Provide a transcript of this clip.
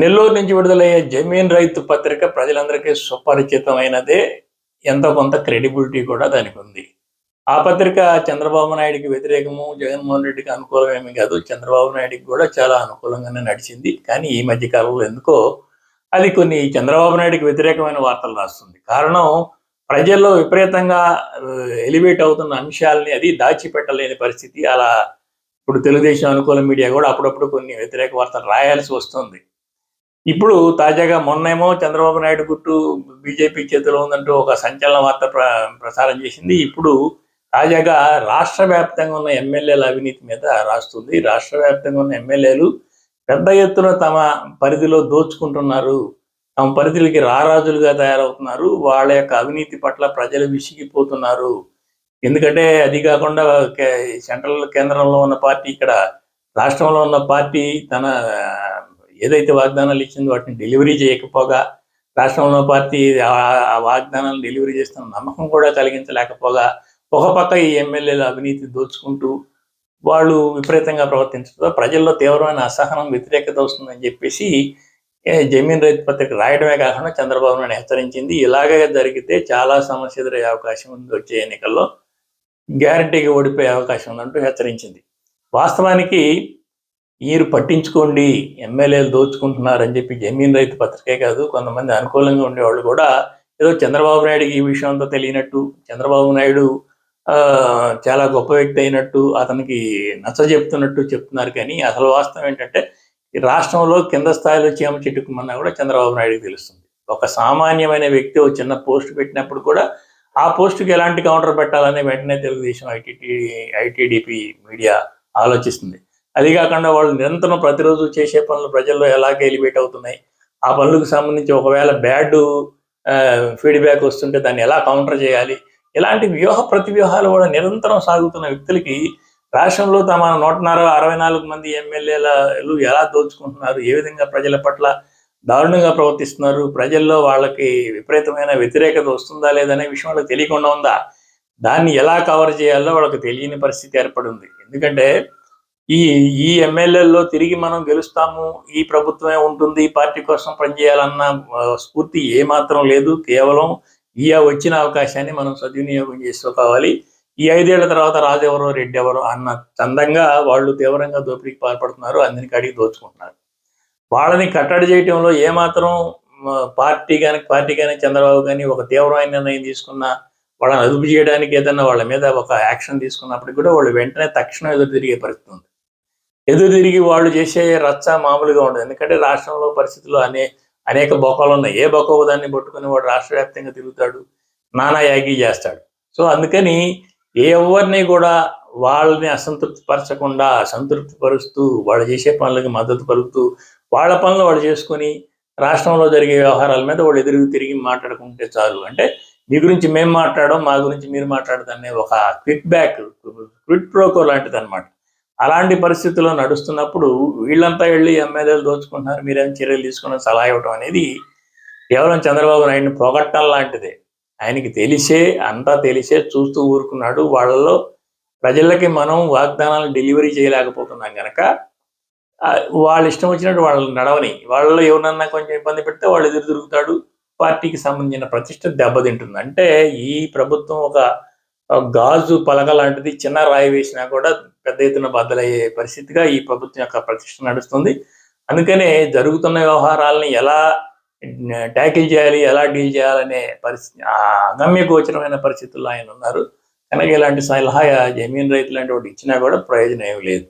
నెల్లూరు నుంచి విడుదలయ్యే జమీన్ రైతు పత్రిక ప్రజలందరికీ సుపరిచితమైనదే ఎంతో కొంత క్రెడిబిలిటీ కూడా దానికి ఉంది. ఆ పత్రిక చంద్రబాబు నాయుడికి వ్యతిరేకము జగన్మోహన్ రెడ్డికి అనుకూలమేమి కాదు. చంద్రబాబు నాయుడికి కూడా చాలా అనుకూలంగానే నడిచింది. కానీ ఈ మధ్య కాలంలో ఎందుకో అది కొన్ని చంద్రబాబు నాయుడికి వ్యతిరేకమైన వార్తలు రాస్తుంది. కారణం ప్రజల్లో విపరీతంగా ఎలివేట్ అవుతున్న అంశాలని అది దాచిపెట్టలేని పరిస్థితి. అలా ఇప్పుడు తెలుగుదేశం అనుకూల మీడియా కూడా అప్పుడప్పుడు కొన్ని వ్యతిరేక వార్తలు రాయాల్సి వస్తుంది. ఇప్పుడు తాజాగా మొన్నేమో చంద్రబాబు నాయుడు గుట్టు బీజేపీ చేతిలో ఉందంటూ ఒక సంచలన వార్త ప్ర ప్రసారం చేసింది. ఇప్పుడు తాజాగా రాష్ట్ర వ్యాప్తంగా ఉన్న ఎమ్మెల్యేల అవినీతి మీద రాస్తుంది. రాష్ట్ర వ్యాప్తంగా ఉన్న ఎమ్మెల్యేలు పెద్ద ఎత్తున తమ పరిధిలో దోచుకుంటున్నారు. తమ పరిధిలకి రారాజులుగా తయారవుతున్నారు. వాళ్ళ యొక్క అవినీతి పట్ల ప్రజలు విసిగిపోతున్నారు. ఎందుకంటే అది కాకుండా సెంట్రల్ కేంద్రంలో ఉన్న పార్టీ ఇక్కడ రాష్ట్రంలో ఉన్న పార్టీ తన ఏదైతే వాగ్దానాలు ఇచ్చిందో వాటిని డెలివరీ చేయకపోగా రాష్ట్రంలో పార్టీ ఆ- వాగ్దానాలను డెలివరీ చేస్తున్న నమ్మకం కూడా కలిగించలేకపోగా ఒక పక్క ఈ ఎమ్మెల్యేలు అవినీతి దోచుకుంటూ వాళ్ళు విపరీతంగా ప్రవర్తించడంతో ప్రజల్లో తీవ్రమైన అసహనం వ్యతిరేకత వస్తుందని చెప్పేసి జమీన్ రైతు పత్రిక రాయడమే కాకుండా చంద్రబాబు నాయుడు హెచ్చరించింది. ఇలాగే జరిగితే చాలా సమస్య ఎదురయ్యే అవకాశం ఉంది. వచ్చే ఎన్నికల్లో గ్యారంటీగా ఓడిపోయే అవకాశం ఉందంటూ హెచ్చరించింది. వాస్తవానికి మీరు పట్టించుకోండి ఎమ్మెల్యేలు దోచుకుంటున్నారని చెప్పి జమీన్ రైతు పత్రికే కాదు కొంతమంది అనుకూలంగా ఉండేవాళ్ళు కూడా ఏదో చంద్రబాబు నాయుడుకి ఈ విషయం అంతా తెలియనట్టు చంద్రబాబు నాయుడు చాలా గొప్ప వ్యక్తి అయినట్టు అతనికి నచ్చ చెప్తున్నట్టు చెప్తున్నారు. కానీ అసలు వాస్తవం ఏంటంటే ఈ రాష్ట్రంలో కింద స్థాయిలో చీమ చెట్టుకుమన్నా కూడా చంద్రబాబు నాయుడుకి తెలుస్తుంది. ఒక సామాన్యమైన వ్యక్తి ఒక చిన్న పోస్ట్ పెట్టినప్పుడు కూడా ఆ పోస్టుకి ఎలాంటి కౌంటర్ పెట్టాలని వెంటనే తెలుగుదేశం ఐటీటీ ఐటీడీపీ మీడియా ఆలోచిస్తుంది. అది కాకుండా వాళ్ళు నిరంతరం ప్రతిరోజు చేసే పనులు ప్రజల్లో ఎలాగ ఎలివేట్ అవుతున్నాయి? ఆ పనులకు సంబంధించి ఒకవేళ బ్యాడ్ ఫీడ్బ్యాక్ వస్తుంటే దాన్ని ఎలా కౌంటర్ చేయాలి? ఇలాంటి వ్యూహ ప్రతివ్యూహాలు కూడా నిరంతరం సాగుతున్న వ్యక్తులకి రాష్ట్రంలో తమ నూటన్నర అరవై నాలుగు మంది ఎమ్మెల్యేలు ఎలా దోచుకుంటున్నారు? ఏ విధంగా ప్రజల పట్ల దారుణంగా ప్రవర్తిస్తున్నారు? ప్రజల్లో వాళ్ళకి విపరీతమైన వ్యతిరేకత వస్తుందా లేదనే విషయం వాళ్ళకి తెలియకుండా ఉందా? దాన్ని ఎలా కవర్ చేయాలో వాళ్ళకి తెలియని పరిస్థితి ఏర్పడింది ఎందుకంటే ఈ ఈ ఎమ్మెల్యేల్లో తిరిగి మనం గెలుస్తాము ఈ ప్రభుత్వమే ఉంటుంది పార్టీ కోసం పనిచేయాలన్న స్ఫూర్తి ఏమాత్రం లేదు. కేవలం ఈ వచ్చిన అవకాశాన్ని మనం సద్వినియోగం చేసుకోవాలి ఈ ఐదేళ్ళ తర్వాత రాజెవరో రెడ్డి ఎవరో అన్న చందంగా వాళ్ళు తీవ్రంగా దోపిడీకి పాల్పడుతున్నారు. అందరికి అడిగి దోచుకుంటున్నారు. వాళ్ళని కట్టడి చేయటంలో ఏమాత్రం పార్టీ కానీ పార్టీ కానీ చంద్రబాబు కానీ ఒక తీవ్రమైన నిర్ణయం తీసుకున్న వాళ్ళని అదుపు చేయడానికి ఏదన్నా వాళ్ళ మీద ఒక యాక్షన్ తీసుకున్నప్పటికీ కూడా వాళ్ళు వెంటనే తక్షణం ఎదురు తిరిగే పరిస్థితి ఉంది. ఎదురు తిరిగి వాళ్ళు చేసే రచ్చ మామూలుగా ఉండదు. ఎందుకంటే రాష్ట్రంలో పరిస్థితులు అనే అనేక బొక్కలు ఉన్నాయి. ఏ బొక్క దాన్ని పట్టుకుని వాడు రాష్ట్ర వ్యాప్తంగా తిరుగుతాడు? నానా యాగి చేస్తాడు. సో అందుకని ఎవరిని కూడా వాళ్ళని అసంతృప్తి పరచకుండా సంతృప్తి పరుస్తూ వాళ్ళు చేసే పనులకి మద్దతు పలుకుతూ వాళ్ళ పనులు వాళ్ళు చేసుకొని రాష్ట్రంలో జరిగే వ్యవహారాల మీద వాళ్ళు ఎదురు తిరిగి మాట్లాడుకుంటే చాలు. అంటే మీ గురించి మేము మాట్లాడడం మా గురించి మీరు మాట్లాడదనే ఒక క్విక్ బ్యాక్ క్విట్ ప్రోకో లాంటిది అనమాట అలాంటి పరిస్థితుల్లో నడుస్తున్నప్పుడు వీళ్ళంతా వెళ్ళి ఎమ్మెల్యేలు దోచుకుంటున్నారు మీరేం చర్యలు తీసుకుని సలహా ఇవ్వడం అనేది కేవలం చంద్రబాబు నాయుడిని పొగట్టం లాంటిదే. ఆయనకి తెలిసే అంతా తెలిసే చూస్తూ ఊరుకున్నాడు. వాళ్ళలో ప్రజలకి మనం వాగ్దానాలు డెలివరీ చేయలేకపోతున్నాం కనుక వాళ్ళు వాళ్ళ ఇష్టం వచ్చినట్టు వాళ్ళు నడవని వాళ్ళలో ఎవరన్నా కొంచెం ఇబ్బంది పెడితే వాళ్ళు ఎదురు తిరుగుతాడు. పార్టీకి సంబంధించిన ప్రతిష్ట దెబ్బతింటుంది. అంటే ఈ ప్రభుత్వం ఒక గాజు పలక లాంటిది చిన్న రాయి వేసినా కూడా పెద్ద ఎత్తున బద్దలయ్యే పరిస్థితిగా ఈ ప్రభుత్వం యొక్క ప్రతిష్ట నడుస్తుంది. అందుకనే జరుగుతున్న వ్యవహారాలని ఎలా ట్యాకిల్ చేయాలి ఎలా డీల్ చేయాలనే పరిస్థితి ఆ అగమ్య గోచరమైన పరిస్థితుల్లో ఆయన ఉన్నారు. కనుక ఇలాంటి సలహా జమీన్ రైతు లాంటి ఒకటి ఇచ్చినా కూడా ప్రయోజనం ఏమి లేదు.